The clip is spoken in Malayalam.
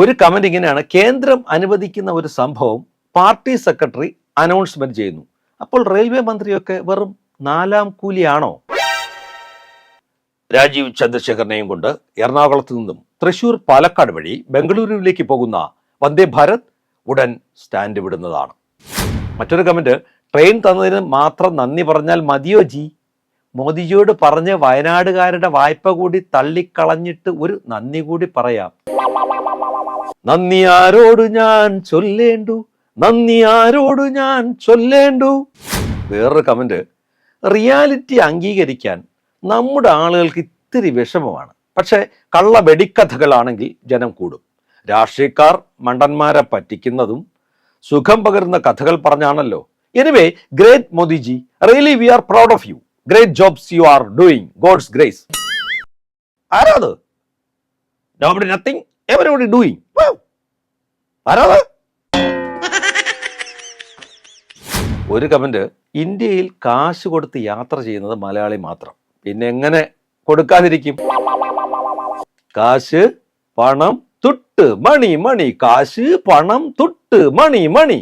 ഒരു കമന്റ് ഇങ്ങനെയാണ്. കേന്ദ്രം അനുവദിക്കുന്ന ഒരു സംഭവം പാർട്ടി സെക്രട്ടറി അനൗൺസ്മെന്റ് ചെയ്യുന്നു. അപ്പോൾ റെയിൽവേ മന്ത്രിയൊക്കെ വെറും നാലാം കൂലിയാണോ? രാജീവ് ചന്ദ്രശേഖരനെയും കൊണ്ട് എറണാകുളത്ത് നിന്നും തൃശൂർ പാലക്കാട് വഴി ബംഗളൂരുവിലേക്ക് പോകുന്ന വന്ദേ ഭാരത് ഉടൻ സ്റ്റാൻഡ് വിടുന്നതാണ്. മറ്റൊരു കമന്റ് ട്രെയിൻ തന്നതിന് മാത്രം നന്ദി പറഞ്ഞാൽ മതിയോ ജി? മോദിജിയോട് പറഞ്ഞ് വയനാടുകാരുടെ വായ്പ കൂടി തള്ളിക്കളഞ്ഞിട്ട് ഒരു നന്ദി കൂടി പറയാം. നന്ദി ആരോട് ഞാൻ ചൊല്ലേണ്ടു? നന്ദി ആരോട് ഞാൻ ചൊല്ലേണ്ടു? വേറൊരു കമന്റ് റിയാലിറ്റി അംഗീകരിക്കാൻ നമ്മുടെ ആളുകൾക്ക് ഇത്തിരി വിഷമമാണ്. പക്ഷെ കള്ള വെടിക്കഥകളാണെങ്കിൽ ജനം കൂടും. രാഷ്ട്രീയക്കാർ മണ്ടന്മാരെ പറ്റിക്കുന്നതും സുഖം പകരുന്ന കഥകൾ പറഞ്ഞാണല്ലോ. Anyway great Modiji really we are proud of you great jobs you are doing God's grace ആരാത് നോബഡി നത്തിങ് എവരിബഡി ഡൂയിങ് ആരാത് ഒരു കമന്റ് ഇന്ത്യയിൽ കാശ് കൊടുത്ത് യാത്ര ചെയ്യുന്നത് മലയാളി മാത്രം. പിന്നെ എങ്ങനെ കൊടുക്കാതിരിക്കും? കാശ് പണം തുട്ട് മണി മണി. കാശ് പണം തുട്ട് മണി മണി.